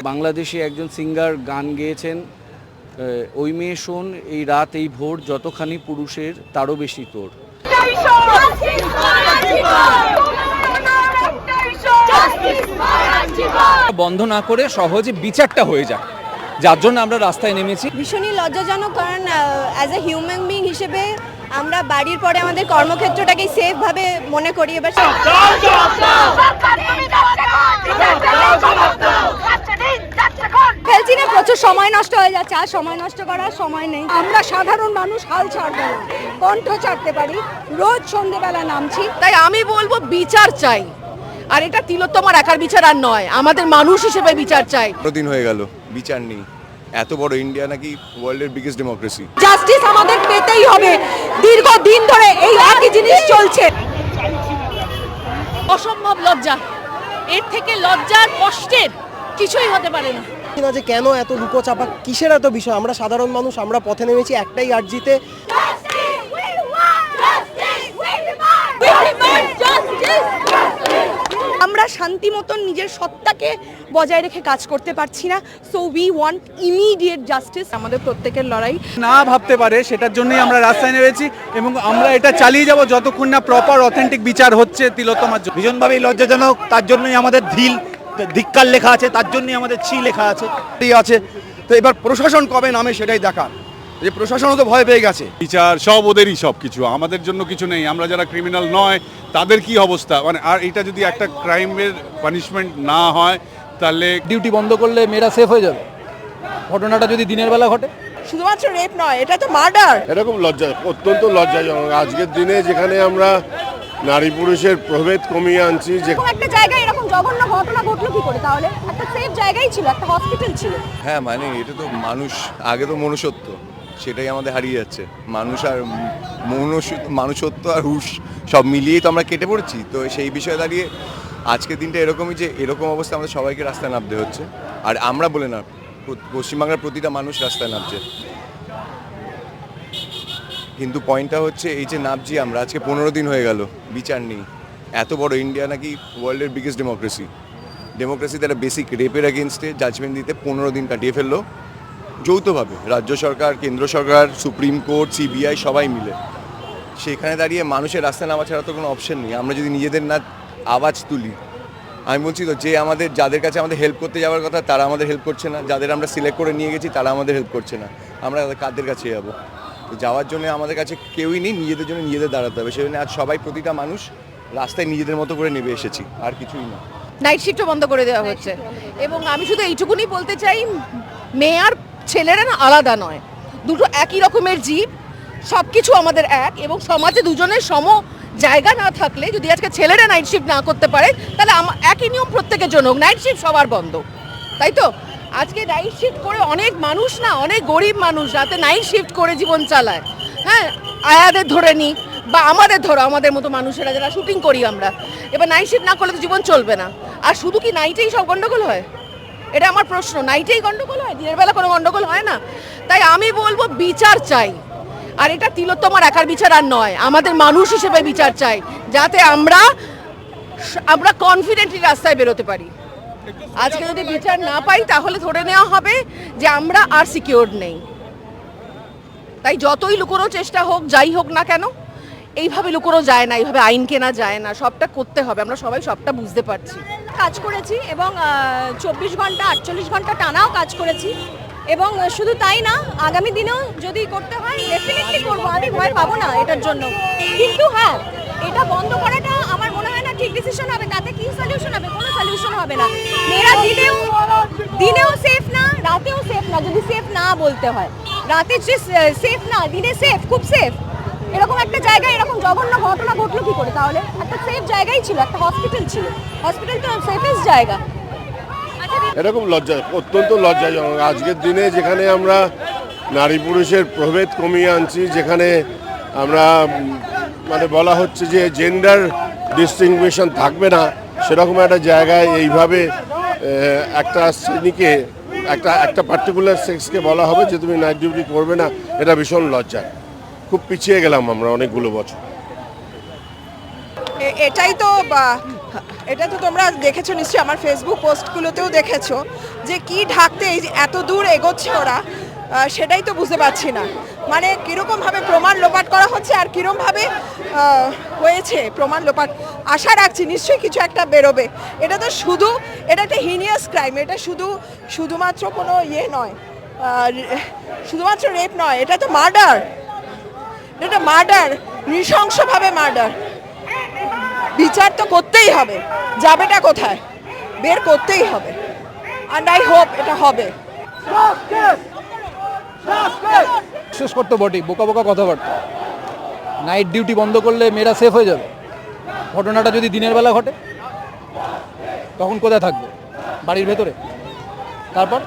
বাংলাদেশে একজন সিঙ্গার গান গেয়েছেন ওই মেয়ে শোন এই রাত এই ভোর যতখানি পুরুষের তারও বেশি তোর বন্ধ না করে সহজে বিচারটা হয়ে যায় যার জন্য আমরা রাস্তায় নেমেছি ভীষণই লজ্জাজনক কারণ অ্যাজ এ হিউম্যান বিং হিসেবে আমরা বাড়ির পরে আমাদের কর্মক্ষেত্রটাকে সেফভাবে মনে করি এবার ফেলছি না প্রচুর সময় নষ্ট হয়ে যাচ্ছে আর সময় নষ্ট করার সময় নেই। আমরা সাধারণ মানুষ হাল ছাড়বো না কণ্ঠ ছাড়তে পারি রোজ সন্ধেবেলা নামছি। তাই আমি বলব বিচার চাই। আর এটা তিলোত্তমার একার বিচার আর নয় আমাদের মানুষ হিসেবে বিচার চাই। দিন হয়ে গেল বিচার নেই। এত বড় ইন্ডিয়া নাকি ওয়ার্ল্ডের বিগেস্ট ডেমোক্রেসি জাস্টিস আমাদের পেতেই হবে। দীর্ঘদিন ধরে এই একই জিনিস চলছে। অসম্ভব লজ্জা। এর থেকে লজ্জার কষ্টের কিছুই হতে পারে না। না যে কেন এত লুকোচাপা? কিসের এত বিষয়? আমরা সাধারণ মানুষ আমরা পথে নেমেছি একটাই আর্জিতে আমরা শান্তি মতন নিজের সত্তাকে বজায় রেখে কাজ করতে পারছি না। So we want immediate justice আমাদের প্রত্যেকের লড়াই। না ভাবতে পারে সেটার জন্যই আমরা রাস্তায় নেমেছি এবং আমরা এটা চালিয়ে যাব যতক্ষণ না প্রপার অথেন্টিক বিচার হচ্ছে তিলোত্তমার জন্য। ভীষণভাবেই লজ্জাজনক তার জন্যই আমাদের ধিল ধিক্কার লেখা আছে তার জন্যই আমাদের ছি লেখা আছে। আছে। তো এবার প্রশাসন কবে নামে সেটাই দেখার। যে প্রশাসনও তো ভয় পেয়ে গেছে। বিচার সব ওদেরই সব কিছু। আমাদের জন্য কিছু নেই। আমরা যারা ক্রিমিনাল নয় তাদের কি অবস্থা? মানে আর এটা যদি একটা ক্রাইমের পানিশমেন্ট না হয় তাহলে ডিউটি বন্ধ করলে মেয়েরা সেফ হয়ে যাবে। ঘটনাটা যদি দিনের বেলা ঘটে। শুধুমাত্র রেপ নয় এটা তো মার্ডার এরকম লজ্জা অত্যন্ত লজ্জাজনক। আজকের দিনে যেখানে আমরা নারী পুরুষের প্রভেদ কমিয়ে আনছি যে একটা জায়গায় এরকম জঘন্য ঘটনা ঘটলো কি করে তাহলে? একটা সেফ জায়গাই ছিল একটা হসপিটাল ছিল। হ্যাঁ মানে এটা তো মানুষ আগে তো মনুষ্যত্ব সেটাই আমাদের হারিয়ে যাচ্ছে। মানুষ আর মনুষ্য মানুষত্ব আর হুশ সব মিলিয়েই তো আমরা কেটে পড়ছি। তো সেই বিষয়ে দাঁড়িয়ে আজকের দিনটা এরকমই যে এরকম অবস্থা আমাদের সবাইকে রাস্তায় নামতে হচ্ছে। আর আমরা বলে না পশ্চিমবাংলার প্রতিটা মানুষ রাস্তায় নামছে। কিন্তু পয়েন্টটা হচ্ছে এই যে নামছি আমরা আজকে পনেরো দিন হয়ে গেল বিচার নেই এত বড় ইন্ডিয়া নাকি ওয়ার্ল্ডের বিগেস্ট ডেমোক্রেসি ডেমোক্রেসি একটা বেসিক রেপের এগেনস্টে জাজমেন্ট দিতে পনেরো দিন কাটিয়ে ফেলল। যৌথভাবে রাজ্য সরকার, কেন্দ্র সরকার, সুপ্রিম কোর্ট সিবিআই সবাই মিলে। সেখানে দাঁড়িয়ে মানুষের রাস্তায় নামা ছাড়া তো কোনো অপশন নেই। আমরা যদি নিজেদের না আওয়াজ তুলি, আমি বলছি তো যে আমাদের, যাদের কাছে আমাদের হেল্প করতে যাওয়ার কথা, তারা আমাদের হেল্প করছে না। যাদের আমরা সিলেক্ট করে নিয়ে গেছি, তারা আমাদের হেল্প করছে না। আমরা কাদের কাছে যাব? যাওয়ার জন্য আমাদের কাছে কেউই নেই নিজেদের জন্য নিজেদের দাঁড়াতে হবে। সেই জন্য আজ সবাই প্রতিটা মানুষ রাস্তায় নিজেদের মতো করে নেমে এসেছি আর কিছুই না। নাইট শিফটও বন্ধ করে দেওয়া হচ্ছে। এবং আমি শুধু এইটুকুনি বলতে চাই মেয়ে আর ছেলেরা না আলাদা নয়। দুটো একই রকমের জীব সব কিছু আমাদের এক এবং সমাজে দুজনের সম জায়গা না থাকলে যদি আজকে ছেলেরা নাইট শিফট না করতে পারে তাহলে একই নিয়ম প্রত্যেকের জন্য নাইট শিফট সবার বন্ধ। তাই তো? আজকে নাইট শিফট করে অনেক মানুষ না, অনেক গরিব মানুষ রাতে নাইট শিফট করে জীবন চালায়। হ্যাঁ আয়াদের ধরে নিই বা আমাদের ধরো, আমাদের মতো মানুষেরা যারা শুটিং করি আমরা। এবার নাইট শিফট না করলে তো জীবন চলবে না। আর শুধু কি নাইটেই সব গন্ডগোল হয়? এটা আমার প্রশ্ন। নাইটেই গন্ডগোল হয়? দিনের বেলা কোনো গন্ডগোল হয় না? তাই আমি বলব বিচার চাই। আর এটা তিলোত্তমার একার বিচার আর নয়, আমাদের মানুষ হিসেবে বিচার চাই, যাতে আমরা আমরা কনফিডেন্টলি রাস্তায় বেরোতে পারি। আজকে যদি বিচার না পাই, তাহলে ধরে নেওয়া হবে যে আমরা আর সিকিউর নেই। তাই যতই লুকোনোর চেষ্টা হোক, যাই হোক না কেন, এইভাবে লুকোনো যায় না, এইভাবে আইন কেনা যায় না, সবটা করতে হবে। আমরা সবাই সবটা বুঝতে পারছি। কাজ করেছি এবং চব্বিশ ঘণ্টা, আটচল্লিশ ঘণ্টা টানাও কাজ করেছি এবং শুধু তাই না, আগামী দিনেও যদি করতে হয় ডেফিনেটলি করব। আমি ভয় পাবো না এটার জন্য। কিন্তু হ্যাঁ এটা বন্ধ করাটা আমার ঠিক ডিসিশন হবে? তাতে কি সলিউশন হবে? কোনো সলিউশন হবে না। মেয়েরা দিনেও দিনেও সেফ না, রাতেও সেফ না, যদি সেফ না বলতে হয়। রাতে যে সেফ না, দিনে সেফ খুব সেফ এরকম একটা জায়গায় এরকম জঘন্য ঘটনা ঘটলো কি করে তাহলে? একটা সেফ জায়গাই ছিল, একটা হসপিটাল ছিল। হসপিটাল তো সেফেস্ট জায়গা। এরকম লজ্জা, অত্যন্ত লজ্জাজনক। আজকের দিনে যেখানে আমরা নারী পুরুষের প্রভেদ কমিয়ে আনছি, যেখানে আমরা মানে বলা হচ্ছে যে জেন্ডার ডিস্টিংগুয়েশন থাকবে না। সেরকম একটা জায়গায় এইভাবে একটা শ্রেণীকে, একটা একটা পার্টিকুলার সেক্সকে বলা হবে যে তুমি নাইট ডিউটি করবে না, এটা ভীষণ লজ্জা। খুব পিছিয়ে গেলাম আমরা অনেকগুলো বছর। এটাই তো এটা তো তোমরা দেখেছ নিশ্চয়ই, আমার ফেসবুক পোস্টগুলোতেও দেখেছ, যে কি ঢাকতে এই এত দূর এগোচ্ছে ওরা। সেটাই তো বুঝতে পারছি না। মানে কীরকমভাবে প্রমাণ লোপাট করা হচ্ছে আর কীরমভাবে আহ, হয়েছে প্রমাণ লোপাট। আশা রাখছি নিশ্চয়ই কিছু একটা বেরোবে। এটা তো শুধু এটা একটা হিনিয়াস ক্রাইম এটা শুধু শুধুমাত্র কোনো ইয়ে নয় শুধুমাত্র রেপ নয় এটা তো মার্ডার এটা মার্ডার নৃশংসভাবে মার্ডার বিচার তো করতেই হবে। যাবেটা কোথায়? বের করতেই হবে। অ্যান্ড আই হোপ এটা হবে। শেষ করতে বটেই বোকা বোকা কথাবার্তা। নাইট ডিউটি বন্ধ করলে মেয়েরা সেফ হয়ে যাবে। ঘটনাটা যদি দিনের বেলা ঘটে, তখন কোথায় থাকবে? বাড়ির ভেতরে। তারপর,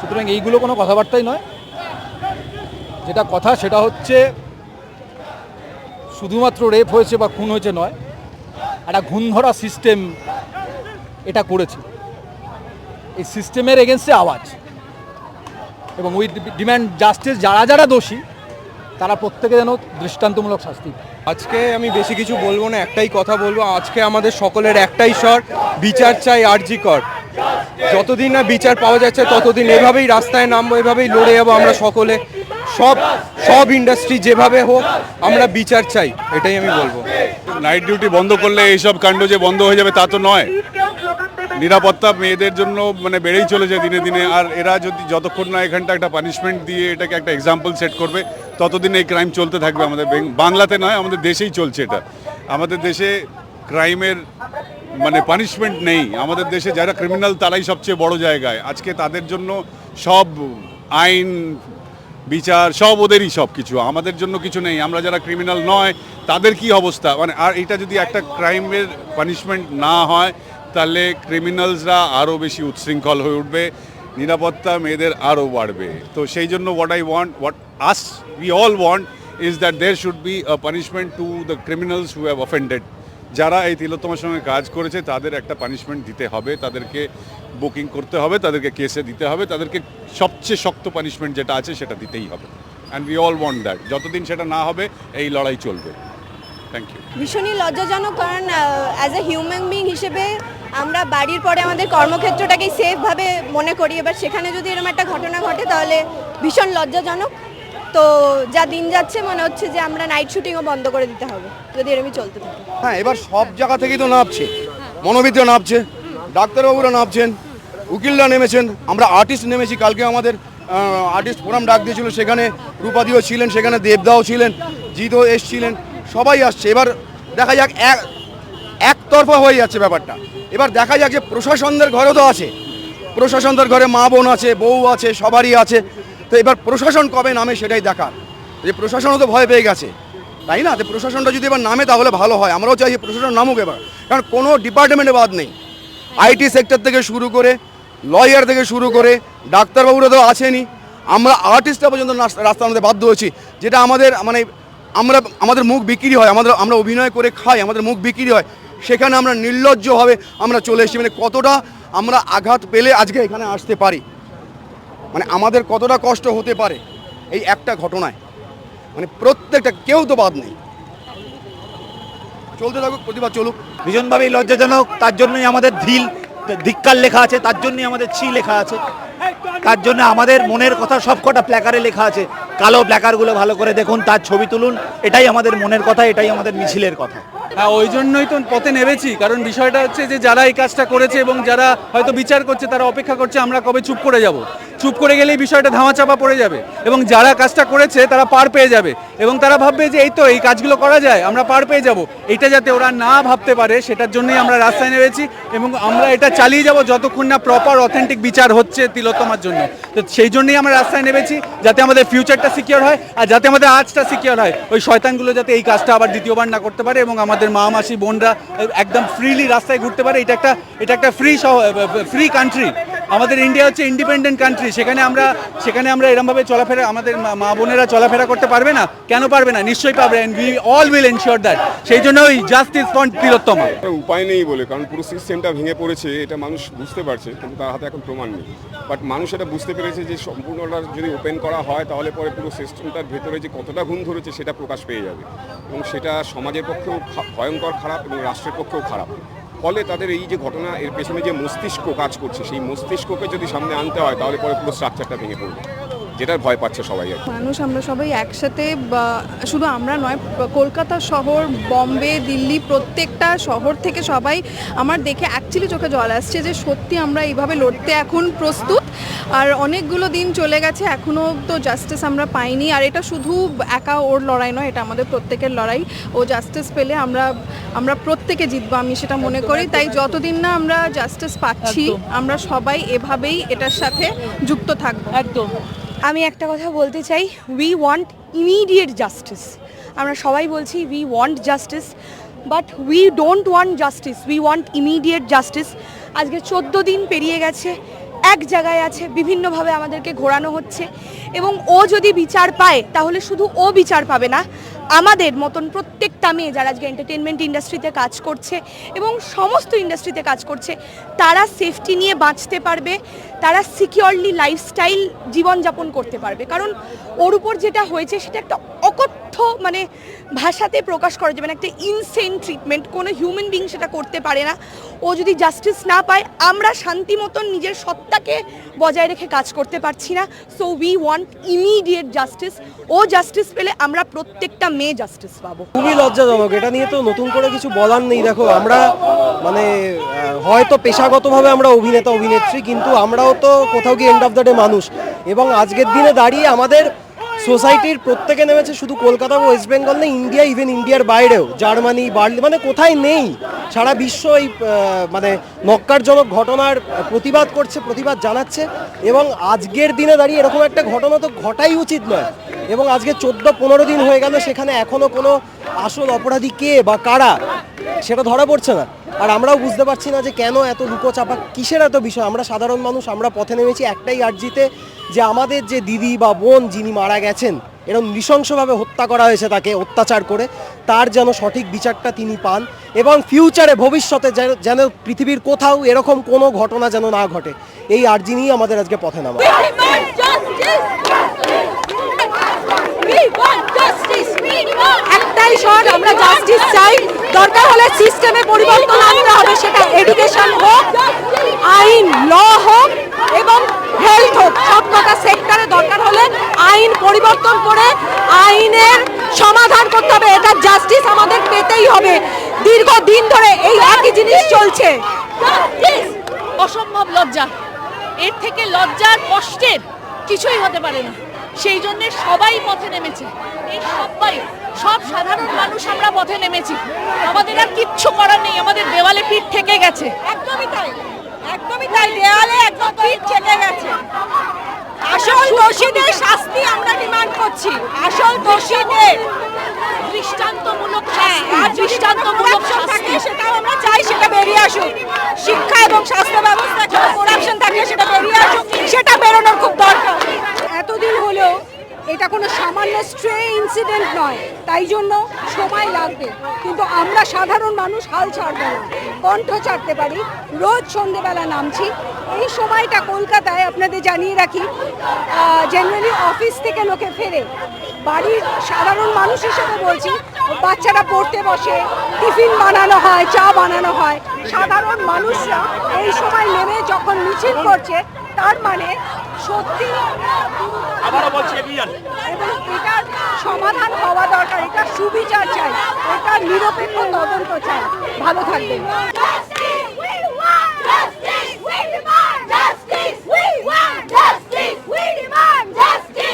সুতরাং এইগুলো কোনো কথাবার্তাই নয়। যেটা কথা, সেটা হচ্ছে, শুধুমাত্র রেপ হয়েছে বা খুন হয়েছে নয়, একটা ঘুণ ধরা সিস্টেম এটা করেছে। এই সিস্টেমের এগেনস্টে আওয়াজ। এবং উই ডিম্যান্ড জাস্টিস যারা যারা দোষী তারা প্রত্যেকে যেন দৃষ্টান্তমূলক শাস্তি আজকে আমি বেশি কিছু বলব না একটাই কথা বলব আজকে আমাদের সকলের একটাই স্বর বিচার চাই আরজি কর। যতদিন না বিচার পাওয়া যাচ্ছে ততদিন এভাবেই রাস্তায় নামবো এভাবেই লড়ে যাব আমরা সকলে। সব সব ইন্ডাস্ট্রি যেভাবে হোক আমরা বিচার চাই এটাই আমি বলব। নাইট ডিউটি বন্ধ করলে এইসব কাণ্ড যে বন্ধ হয়ে যাবে তা তো নয়। নিরাপত্তা মেয়েদের জন্য মানে বেড়েই চলেছে দিনে দিনে। আর এরা যদি যতক্ষণ না এখানটা একটা পানিশমেন্ট দিয়ে এটাকে একটা এক্সাম্পল সেট করবে, ততদিন এই ক্রাইম চলতে থাকবে আমাদের বাংলাতে নয়, আমাদের দেশেই চলছে এটা। আমাদের দেশে ক্রাইমের মানে পানিশমেন্ট নেই। আমাদের দেশে যারা ক্রিমিনাল তারাই সবচেয়ে বড় জায়গায়। আজকে তাদের জন্য সব আইন, বিচার, সব ওদেরই সব কিছু আমাদের জন্য কিছু নেই। আমরা যারা ক্রিমিনাল নয়, তাদের কি অবস্থা? মানে আর এটা যদি একটা ক্রাইমের পানিশমেন্ট না হয় তাহলে ক্রিমিনালসরা আরও বেশি উচ্ছৃঙ্খল হয়ে উঠবে, নিরাপত্তা মেয়েদের আরও বাড়বে। তো সেই জন্য what I want what us we all want is that there should be a punishment to the criminals who have offended যারা এই তিলোত্তমার সঙ্গে কাজ করেছে, তাদের একটা পানিশমেন্ট দিতে হবে, তাদেরকে বুকিং করতে হবে, তাদেরকে কেসে দিতে হবে, তাদেরকে সবচেয়ে শক্ত পানিশমেন্ট যেটা আছে সেটা দিতেই হবে। And we all want that যতদিন সেটা না হবে, এই লড়াই চলবে। থ্যাংক ইউ ভীষণই লজ্জাজনক কারণ অ্যাজ এ হিউম্যান বিং হিসেবে আমরা বাড়ির পরে আমাদের কর্মক্ষেত্রটাকে সেফভাবে মনে করি। এবার সেখানে যদি এরকম একটা ঘটনা ঘটে তাহলে ভীষণ লজ্জাজনক। তো যা দিন যাচ্ছে মনে হচ্ছে যে আমরা নাইট শুটিংও বন্ধ করে দিতে হবে যদি এরকমই চলতে থাকে। হ্যাঁ এবার সব জায়গা থেকেই তো নামছে। মনোবিদরা নামছে ডাক্তারবাবুরা নামছেন উকিলরা নেমেছেন। আমরা আর্টিস্ট নেমেছি কালকে আমাদের আর্টিস্ট ফোরাম ডাক দিয়েছিল সেখানে। রূপাদিও ছিলেন সেখানে দেবদাও ছিলেন জিতও এসছিলেন। সবাই আসছে। এবার দেখা যাক, এক, একতরফা হয়ে যাচ্ছে ব্যাপারটা। এবার দেখা যাক যে প্রশাসনদের ঘরেও তো আছে। প্রশাসনদের ঘরে মা বোন আছে, বউ আছে, সবারই আছে। তো এবার প্রশাসন কবে নামে সেটাই দেখার। যে প্রশাসনও তো ভয় পেয়ে গেছে। তাই না? প্রশাসনটা যদি এবার নামে তাহলে ভালো হয়। আমরাও চাই প্রশাসন নামুক এবার। কারণ কোনো ডিপার্টমেন্টে বাদ নেই। আইটি সেক্টর থেকে শুরু করে, লয়ার থেকে শুরু করে, ডাক্তারবাবুরা তো আছেনই। আমরা আর্টিস্টরা পর্যন্ত রাস্তা আমাদের বাধ্য হয়েছি। যেটা আমাদের মানে আমরা, আমাদের মুখ বিক্রি হয়, আমাদের, আমরা অভিনয় করে খাই, আমাদের মুখ বিক্রি হয়, সেখানে আমরা নির্লজ্জভাবে আমরা চলে এসেছি। মানে কতটা আমরা আঘাত পেলে আজকে এখানে আসতে পারি? মানে আমাদের কতটা কষ্ট হতে পারে এই একটা ঘটনায়? মানে প্রত্যেকটা, কেউ তো বাদ নেই। চলতে থাকুক প্রতিবাদ চলুক। ভীষণভাবেই লজ্জাজনক, তার জন্যই আমাদের ধিল ধিক্কার লেখা আছে, তার জন্যই আমাদের ছি লেখা আছে। তার জন্য আমাদের মনের কথা সব কটা প্ল্যাকারে লেখা আছে। কালো প্ল্যাকারগুলো ভালো করে দেখুন, তার ছবি তুলুন, এটাই আমাদের মনের কথা, এটাই আমাদের মিছিলের কথা। হ্যাঁ ওই জন্যই তো পথে নেমেছি, কারণ বিষয়টা হচ্ছে যে যারা এই কাজটা করেছে এবং যারা হয়তো বিচার করছে, তারা অপেক্ষা করছে আমরা কবে চুপ করে যাব। চুপ করে গেলেই বিষয়টা ধামাচাপা পড়ে যাবে। এবং যারা কাজটা করেছে, তারা পার পেয়ে যাবে। এবং তারা ভাববে যে, এই তো, এই কাজগুলো করা যায়, আমরা পার পেয়ে যাব। এটা যাতে ওরা না ভাবতে পারে, সেটার জন্যই আমরা রাস্তায় নেমেছি এবং আমরা এটা চালিয়ে যাব যতক্ষণ না প্রপার অথেন্টিক বিচার হচ্ছে তিলোত্তমার জন্য। তো সেই জন্যই আমরা রাস্তায় নেমেছি, যাতে আমাদের ফিউচারটা সিকিওর হয় আর যাতে আমাদের আজটা সিকিওর হয়। ওই শয়তানগুলো যাতে এই কাজটা আবার দ্বিতীয়বার না করতে পারে এবং আমাদের মা মাসি বোনরা, একদম ফ্রিলি রাস্তায় ঘুরতে পারে। এটা একটা এটা একটা ফ্রি ফ্রি কান্ট্রি আমাদের ইন্ডিয়া হচ্ছে ইন্ডিপেন্ডেন্ট কান্ট্রি সেখানে আমরা সেখানে আমরা এরমভাবে চলাফেরা, আমাদের মা- বোনেরা চলাফেরা করতে পারবে না। কেন পারবে না? নিশ্চয়ই পারবে and we all will ensure that সেই জন্য ওই জাস্টিস ফর তিলোত্তমা উপায় নেই বলে, কারণ পুরো সিস্টেমটা ভেঙে পড়েছে, এটা মানুষ বুঝতে পারছে, কিন্তু তার হাতে এখন প্রমাণ নেই। বাট মানুষ এটা বুঝতে পেরেছে যে সম্পূর্ণটা যদি ওপেন করা হয়, তাহলে পরে পুরো সিস্টেমটার ভেতরে যে কতটা গুণ ধরেছে, সেটা প্রকাশ পেয়ে যাবে। এবং সেটা সমাজের পক্ষেও ভয়ঙ্কর খারাপ এবং রাষ্ট্রের পক্ষেও খারাপ। ফলে তাদের এই যে ঘটনা, এর পেছনে যে মস্তিষ্ক কাজ করছে, সেই মস্তিষ্ককে যদি সামনে আনতে হয়, তাহলে পরে পুরো স্ট্রাকচারটা ভেঙে পড়বে। যেটার ভয় পাচ্ছে সবাই মানুষ আমরা সবাই একসাথে শুধু আমরা নয় কলকাতা শহর বম্বে দিল্লি প্রত্যেকটা শহর থেকে সবাই আমার দেখে অ্যাকচুয়ালি চোখে জল আসছে যে সত্যি আমরা এইভাবে লড়তে এখন প্রস্তুত। আর অনেকগুলো দিন চলে গেছে এখনও তো জাস্টিস আমরা পাইনি। আর এটা শুধু একা ওর লড়াই নয় এটা আমাদের প্রত্যেকের লড়াই। ও জাস্টিস পেলে আমরা আমরা প্রত্যেকে জিতবো আমি সেটা মনে করি। তাই যতদিন না আমরা জাস্টিস পাচ্ছি আমরা সবাই এভাবেই এটার সাথে যুক্ত থাকব। একদম। আমি একটা কথা বলতে চাই উই ওয়ান্ট ইমিডিয়েট জাস্টিস আমরা সবাই বলছি we want justice but we don't want justice we want immediate justice আজকে চোদ্দ দিন পেরিয়ে গেছে, এক জায়গায় আছে, বিভিন্নভাবে আমাদেরকে ঘোরানো হচ্ছে, এবং ও যদি বিচার পায়, তাহলে শুধু ও বিচার পাবে না আমাদের মতন প্রত্যেকটা মেয়ে যারা আজকে এন্টারটেনমেন্ট ইন্ডাস্ট্রিতে কাজ করছে এবং সমস্ত ইন্ডাস্ট্রিতে কাজ করছে, তারা সেফটি নিয়ে বাঁচতে পারবে, তারা সিকিওরলি লাইফস্টাইল জীবনযাপন করতে পারবে। কারণ ওর উপর যেটা হয়েছে, সেটা একটা অকথ্য মানে ভাষাতে প্রকাশ করা যাবে না, একটা ইনসেন ট্রিটমেন্ট কোনো হিউম্যান বিং সেটা করতে পারে না। ও যদি জাস্টিস না পায়, আমরা শান্তি মতন নিজের সত্তাকে বজায় রেখে কাজ করতে পারছি না। So we want immediate justice O justice পেলে আমরা প্রত্যেকটা মেয়ে জাস্টিস পাবো। খুবই লজ্জাজনক, এটা নিয়ে তো নতুন করে কিছু বলার নেই। দেখো, আমরা মানে হয়তো পেশাগতভাবে আমরা অভিনেতা, অভিনেত্রী, কিন্তু আমরাও তো কোথাও গিয়ে এন্ড অফ দ্য ডে মানুষ। এবং আজকের দিনে দাঁড়িয়ে আমাদের সোসাইটির প্রত্যেকে নেমেছে শুধু কলকাতা ওয়েস্ট বেঙ্গল না ইন্ডিয়া ইভেন ইন্ডিয়ার বাইরেও। জার্মানি, বার্লি মানে কোথায় নেই? সারা বিশ্ব এই মানে নক্কারজনক ঘটনার প্রতিবাদ করছে, প্রতিবাদ জানাচ্ছে এবং আজকের দিনে দাঁড়িয়ে এরকম একটা ঘটনা তো ঘটাই উচিত নয়। এবং আজকে চোদ্দ পনেরো দিন হয়ে গেল, সেখানে এখনও কোনো আসল অপরাধী কে বা কারা সেটা ধরা পড়ছে না। আর আমরাও বুঝতে পারছি না যে কেন এত লুকোচাপা কিসের এত বিষয়? আমরা সাধারণ মানুষ আমরা পথে নেমেছি একটাই আর্জিতে যে আমাদের যে দিদি বা বোন যিনি মারা গেছেন এরকম নৃশংসভাবে হত্যা করা হয়েছে তাকে অত্যাচার করে তার যেন সঠিক বিচারটা তিনি পান এবং ফিউচারে ভবিষ্যতে যেন- যেন পৃথিবীর কোথাও এরকম কোনো ঘটনা যেন না ঘটে এই আর্জি নিয়েই আমাদের আজকে পথে নামা। একটাই শট আমরা জাস্টিস চাই। দরকার হলে সিস্টেমে পরিবর্তন আনতে হবে, সেটা এডুকেশন হোক, আইন ল হোক এবং হেলথ হোক, সব কটা সেক্টরে দরকার হলে আইন পরিবর্তন করে আইনের সমাধান করতে হবে, এটা জাস্টিস আমাদের পেতেই হবে। দীর্ঘদিন ধরে এই একই জিনিস চলছে। অসম্ভব লজ্জা। এর থেকে লজ্জার কষ্টের কিছুই হতে পারে না। সেই জন্য সবাই পথে নেমেছে। এই সবাই সব সাধারণ মানুষ আমরা পথে নেমেছি। আমাদের আর কিচ্ছু করার নেই আমাদের দেওয়ালে পিঠ থেকে গেছে। একদমই তাই একদমই তাই দেওয়ালে একদম পিঠ থেকে গেছে। আসল দোষীদের শাস্তি আমরা ডিমান্ড করছি। আসল দোষীদের দৃষ্টান্তমূলক হ্যাঁ, শাস্তি, আর দৃষ্টান্তমূলক শাস্তি। থাকে সেটাও আমরা চাই সেটা বেরিয়ে আসুক। শিক্ষা এবং স্বাস্থ্য ব্যবস্থা করাপশন থাকে সেটা বেরিয়ে আসুক। সেটা বেরোনোর খুব এটা কোনো সামান্য স্ট্রে ইনসিডেন্ট নয়। তাই জন্য সময় লাগবে। কিন্তু আমরা সাধারণ মানুষ হাল ছাড়বো না। কণ্ঠ ছাড়তে পারি। রোজ সন্ধেবেলা নামছি। এই সময়টা কলকাতায় আপনাদের জানিয়ে রাখি জেনারেলি অফিস থেকে লোকে ফেরে। বাড়ির সাধারণ মানুষ হিসেবে বলছি, বাচ্চারা পড়তে বসে, টিফিন বানানো হয়, চা বানানো হয়। সাধারণ মানুষরা এই সময় নেমে যখন মিছিল করছে তার মানে সত্যি এবং এটার সমাধান হওয়া দরকার। এটা সুবিচার চাই। এটা নিরপেক্ষ তদন্ত চাই। ভালো থাকবেন।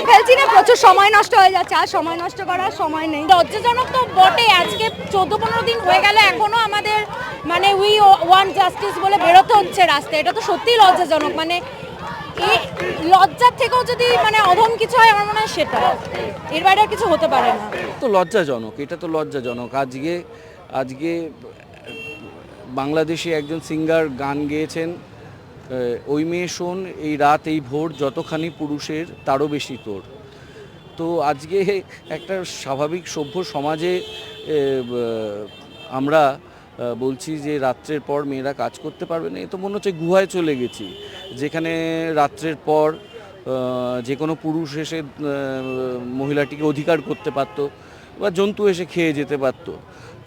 ফেলছি না প্রচুর সময় নষ্ট হয়ে যাচ্ছে। আর সময় নষ্ট করার সময় নেই। লজ্জাজনক তো বটে আজকে চোদ্দ পনেরো দিন হয়ে গেল এখনও আমাদের মানে উই ওয়ান জাস্টিস বলে বেরোতে হচ্ছে রাস্তায়। এটা তো সত্যিই লজ্জাজনক। মানে লজ্জার থেকেও যদি মানে অধম কিছু হয়, আমার মনে হয় সেটা এর বাইরে আর কিছু হতে পারে না। তো লজ্জাজনক, এটা তো লজ্জাজনক। আজকে আজকে বাংলাদেশে একজন সিঙ্গার গান গেয়েছেন ওই মেয়ে শোন, এই রাত, এই ভোর, যতখানি পুরুষের, তারও বেশি তোর। তো আজকে একটা স্বাভাবিক সভ্য সমাজে আমরা বলছি যে রাত্রের পর মেয়েরা কাজ করতে পারবে না, এ তো মনে হচ্ছে গুহায় চলে গেছি। যেখানে রাত্রের পর যে কোনো পুরুষ এসে মহিলাটিকে অধিকার করতে পারতো বা জন্তু এসে খেয়ে যেতে পারতো,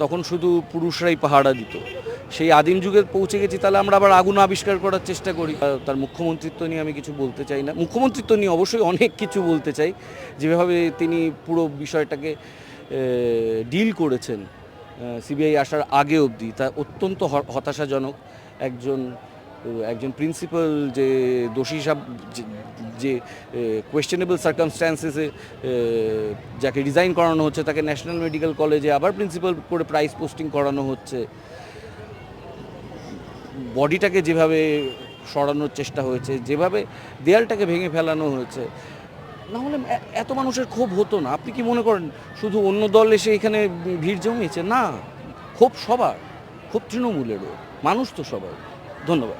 তখন শুধু পুরুষরাই পাহারা দিত। সেই আদিম যুগে পৌঁছে গেছি, তাহলে আমরা আবার আগুন আবিষ্কার করার চেষ্টা করি। তার মুখ্যমন্ত্রিত্ব নিয়ে আমি কিছু বলতে চাই না। মুখ্যমন্ত্রিত্ব নিয়ে অবশ্যই অনেক কিছু বলতে চাই। যেভাবে তিনি পুরো বিষয়টাকে ডিল করেছেন। সিবিআই আসার আগে অবধি তা অত্যন্ত হতাশাজনক একজন একজন প্রিন্সিপাল যে দোষী সাব যে- যে কোয়েশ্চেনেবল সার্কামস্ট্যান্সেসে যাকে রিজাইন করানো হচ্ছে, তাকে ন্যাশনাল মেডিকেল কলেজে আবার প্রিন্সিপাল করে প্রাইস পোস্টিং করানো হচ্ছে। বডিটাকে যেভাবে সরানোর চেষ্টা হয়েছে, যেভাবে দেয়ালটাকে ভেঙে ফেলানো হয়েছে না হলে এত মানুষের ক্ষোভ হতো না। আপনি কি মনে করেন শুধু অন্য দল এসে এখানে ভিড় জমিয়েছে? না, ক্ষোভ সবার, ক্ষোভ তৃণমূলেরও। মানুষ তো সবার। ধন্যবাদ।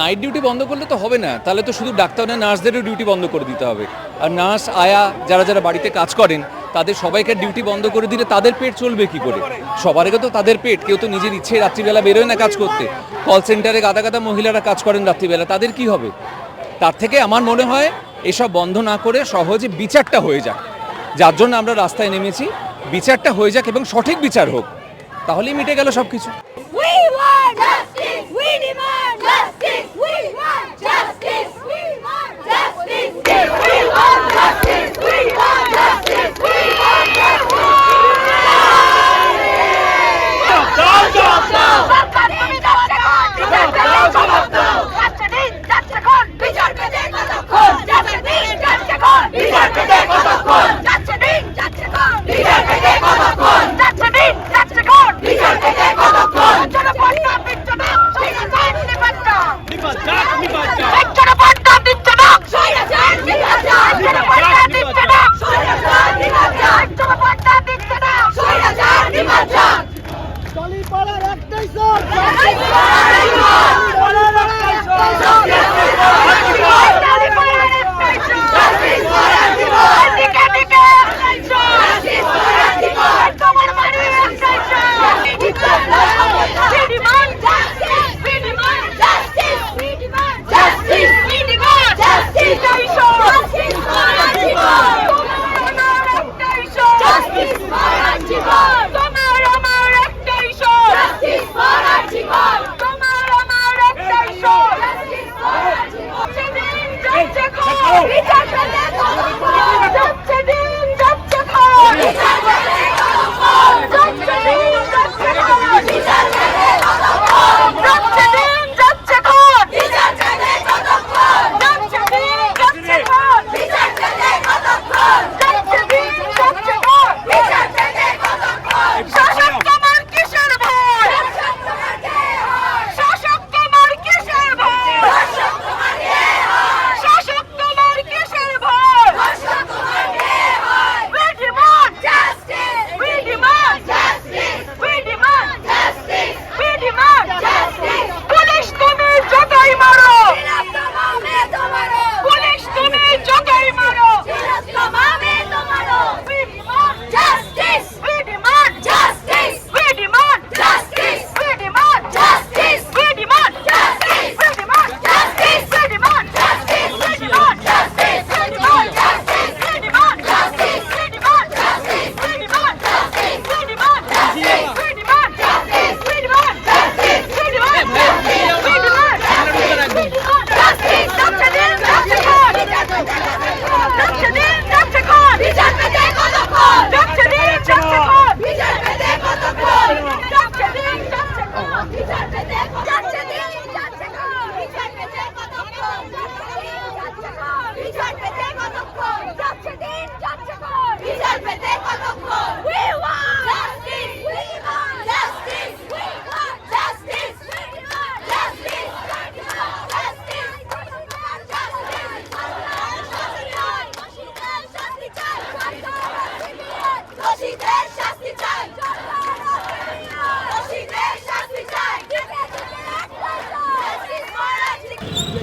নাইট ডিউটি বন্ধ করলে তো হবে না। তাহলে তো শুধু ডাক্তার নার্সদেরও ডিউটি বন্ধ করে দিতে হবে। আর নার্স, আয়া, যারা যারা বাড়িতে কাজ করেন তাদের সবাইকে ডিউটি বন্ধ করে দিলে তাদের পেট চলবে কি করে? সবার আগে তো তাদের পেট, কেউ তো নিজের ইচ্ছে রাত্রিবেলা বেরোয় না কাজ করতে। কল সেন্টারে গাদা গাদা মহিলারা কাজ করেন রাত্রিবেলা, তাদের কি হবে? তার থেকে আমার মনে হয় এসব বন্ধ না করে সহজে বিচারটা হয়ে যাক। যার জন্য আমরা রাস্তায় নেমেছি। বিচারটা হয়ে যাক এবং সঠিক বিচার হোক। তাহলেই মিটে গেল সব কিছু যাচ্ছে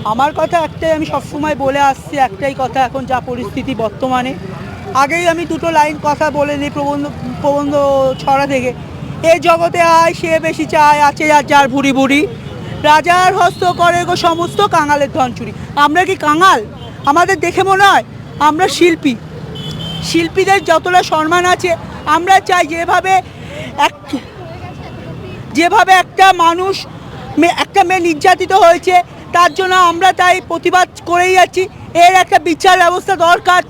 আমার কথা একটাই, আমি সবসময় বলে আসছি, একটাই কথা, এখন যা পরিস্থিতি বর্তমানে। আগেই আমি দুটো লাইন কথা বলে নিই প্রবন্ধ প্রবন্ধ ছড়া থেকে। এ জগতে আয়, সে বেশি চায়, আছে যার যার ভুড়ি ভুড়ি। রাজার হস্ত করে গো সমস্ত কাঙালের ধন চুরি। আমরা কি কাঙাল? আমাদের দেখে মনে হয় আমরা শিল্পী। শিল্পীদের যতটা সম্মান আছে, আমরা চাই যেভাবে এক, যেভাবে একটা মানুষ একটা মেয়ে নির্যাতিত হয়েছে তার জন্য আমরা তাই প্রতিবাদ করেই যাচ্ছি। এর একটা বিচার ব্যবস্থা দরকার।